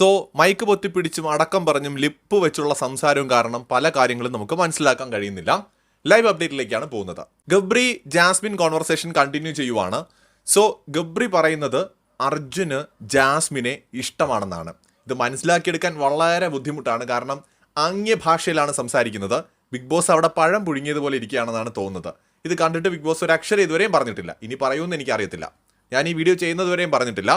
So mic പൊത്തിപ്പിടിച്ചും അടക്കം പറഞ്ഞും lip വെച്ചുള്ള സംസാരവും കാരണം പല കാര്യങ്ങളും നമുക്ക് മനസ്സിലാക്കാൻ കഴിയുന്നില്ല. ലൈവ് അപ്ഡേറ്റിലേക്കാണ് പോകുന്നത്. ഗബ്രി ജാസ്മിൻ കോൺവെർസേഷൻ കണ്ടിന്യൂ ചെയ്യുവാണ്. സോ ഗബ്രി പറയുന്നത് അർജുന് ജാസ്മിനെ ഇഷ്ടമാണെന്നാണ്. ഇത് മനസ്സിലാക്കിയെടുക്കാൻ വളരെ ബുദ്ധിമുട്ടാണ്. കാരണം ആംഗ്യഭാഷയിലാണ് സംസാരിക്കുന്നത്. ബിഗ് ബോസ് അവിടെ പഴം പുഴുങ്ങിയതുപോലെ ഇരിക്കുകയാണെന്നാണ് തോന്നുന്നത്. ഇത് കണ്ടിട്ട് ബിഗ് ബോസ് ഒരു അക്ഷരം ഇതുവരെയും പറഞ്ഞിട്ടില്ല. ഇനി പറയുമെന്ന് എനിക്കറിയത്തില്ല. ഞാൻ ഈ വീഡിയോ ചെയ്യുന്നതുവരെയും പറഞ്ഞിട്ടില്ല.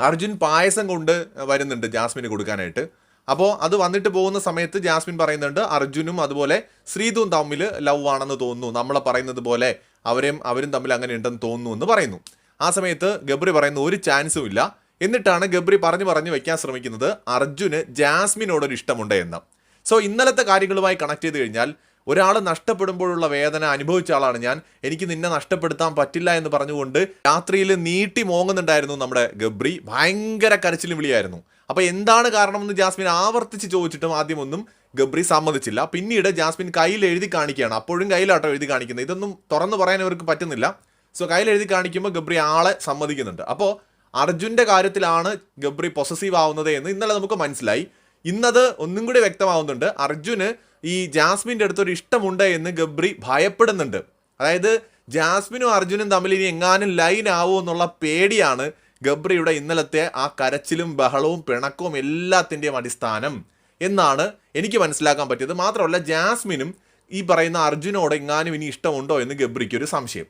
അർജുൻ പായസം കൊണ്ട് വരുന്നുണ്ട് ജാസ്മിന് കൊടുക്കാനായിട്ട്. അപ്പോൾ അത് വന്നിട്ട് പോകുന്ന സമയത്ത് ജാസ്മിൻ പറയുന്നുണ്ട് അർജുനും അതുപോലെ ശ്രീതും തമ്മിൽ ലവ് ആണെന്ന് തോന്നുന്നു. നമ്മളെ പറയുന്നത് പോലെ അവരെയും അവരും തമ്മിൽ അങ്ങനെ ഉണ്ടെന്ന് തോന്നുന്നു എന്ന് പറയുന്നു. ആ സമയത്ത് ഗബ്രി പറയുന്ന ഒരു ചാൻസും ഇല്ല. എന്നിട്ടാണ് ഗബ്രി പറഞ്ഞു പറഞ്ഞു വെക്കാൻ ശ്രമിക്കുന്നത് അർജുന് ജാസ്മിനോടൊരു ഇഷ്ടമുണ്ട് എന്ന്. സോ ഇന്നലത്തെ കാര്യങ്ങളുമായി കണക്ട് ചെയ്ത് കഴിഞ്ഞാൽ ഒരാൾ നഷ്ടപ്പെടുമ്പോഴുള്ള വേദന അനുഭവിച്ച ആളാണ് ഞാൻ. എനിക്ക് നിന്നെ നഷ്ടപ്പെടുത്താൻ പറ്റില്ല എന്ന് പറഞ്ഞുകൊണ്ട് രാത്രിയിൽ നീട്ടി മോങ്ങുന്നുണ്ടായിരുന്നു നമ്മുടെ ഗബ്രി. ഭയങ്കര കരച്ചിലും വിളിയായിരുന്നു. അപ്പോൾ എന്താണ് കാരണമെന്ന് ജാസ്മിൻ ആവർത്തിച്ച് ചോദിച്ചിട്ടും ആദ്യമൊന്നും ഗബ്രി സമ്മതിച്ചില്ല. പിന്നീട് ജാസ്മിൻ കയ്യിൽ എഴുതി കാണിക്കുകയാണ്. അപ്പോഴും കയ്യിലാട്ടോ എഴുതി കാണിക്കുന്നത്. ഇതൊന്നും തുറന്നു പറയാൻ ഇവർക്ക് പറ്റുന്നില്ല. സോ കയ്യിൽ എഴുതി കാണിക്കുമ്പോൾ ഗബ്രി ആളെ സമ്മതിക്കുന്നുണ്ട്. അപ്പോൾ അർജുന്റെ കാര്യത്തിലാണ് ഗബ്രി പൊസസീവ് ആവുന്നത് എന്ന് ഇന്നലെ നമുക്ക് മനസ്സിലായി. ഇന്നത് ഒന്നും കൂടി വ്യക്തമാവുന്നുണ്ട്. അർജുന് ഈ ജാസ്മിന്റെ അടുത്തൊരു ഇഷ്ടമുണ്ട് എന്ന് ഗബ്രി ഭയപ്പെടുന്നുണ്ട്. അതായത് ജാസ്മിനും അർജുനും തമ്മിൽ ഇനി എങ്ങാനും ലൈൻ ആവുമോ എന്നുള്ള പേടിയാണ് ഗബ്രിയുടെ ഇന്നലത്തെ ആ കരച്ചിലും ബഹളവും പിണക്കവും എല്ലാത്തിന്റെയും അടിസ്ഥാനം എന്നാണ് എനിക്ക് മനസ്സിലാക്കാൻ പറ്റിയത്. മാത്രമല്ല ജാസ്മിനും ഈ പറയുന്ന അർജുനോട് എങ്ങാനും ഇനി ഇഷ്ടമുണ്ടോ എന്ന് ഗബ്രിക്ക് ഒരു സംശയം.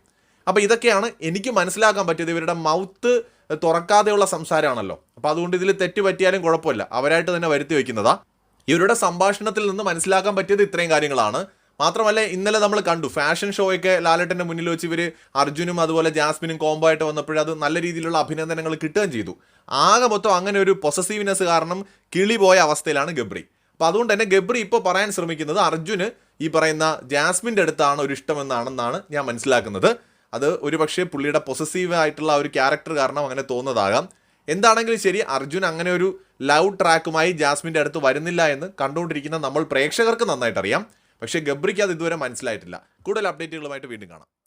അപ്പോൾ ഇതൊക്കെയാണ് എനിക്ക് മനസ്സിലാക്കാൻ പറ്റിയത്. ഇവരുടെ മൗത്ത് തുറക്കാതെയുള്ള സംസാരമാണല്ലോ. അപ്പോൾ അതുകൊണ്ട് ഇതിൽ തെറ്റ് പറ്റിയാലും കുഴപ്പമില്ല. അവരായിട്ട് തന്നെ വരുത്തി വെക്കുന്നതാ ഇവരുടെ സംഭാഷണത്തിൽ നിന്ന് മനസ്സിലാക്കാൻ പറ്റിയത് ഇത്രയും കാര്യങ്ങളാണ്. മാത്രമല്ല ഇന്നലെ നമ്മൾ കണ്ടു ഫാഷൻ ഷോയൊക്കെ ലാലേട്ടന്റെ മുന്നിൽ വെച്ച് ഇവർ അർജുനും അതുപോലെ ജാസ്മിനും കോംബോ ആയിട്ട് വന്നപ്പോഴേ അത് നല്ല രീതിയിലുള്ള അഭിനന്ദനങ്ങൾ കിട്ടുകയും ചെയ്തു. ആകെ മൊത്തം അങ്ങനെ ഒരു പൊസസീവ്നെസ് കാരണം കിളി പോയ അവസ്ഥയിലാണ് ഗബ്രി. അപ്പോൾ അതുകൊണ്ട് തന്നെ ഗബ്രി ഇപ്പോൾ പറയാൻ ശ്രമിക്കുന്നത് അർജുന് ഈ പറയുന്ന ജാസ്മിന്റെ അടുത്താണ് ഒരു ഇഷ്ടമെന്നാണെന്നാണ് ഞാൻ മനസ്സിലാക്കുന്നത്. അത് ഒരുപക്ഷെ പുള്ളിയുടെ പൊസസീവ് ആയിട്ടുള്ള ഒരു ക്യാരക്ടർ കാരണം അങ്ങനെ തോന്നുന്നതാകാം. എന്താണെങ്കിലും ശരി അർജുൻ അങ്ങനെ ഒരു ലവ് ട്രാക്കുമായി ജാസ്മിന്റെ അടുത്ത് വരുന്നില്ല എന്ന് കണ്ടുകൊണ്ടിരിക്കുന്ന നമ്മൾ പ്രേക്ഷകർക്ക് നന്നായിട്ടറിയാം. പക്ഷേ ഗബ്രിക്ക് അത് ഇതുവരെ മനസ്സിലായിട്ടില്ല. കൂടുതൽ അപ്ഡേറ്റുകളുമായിട്ട് വീണ്ടും കാണാം.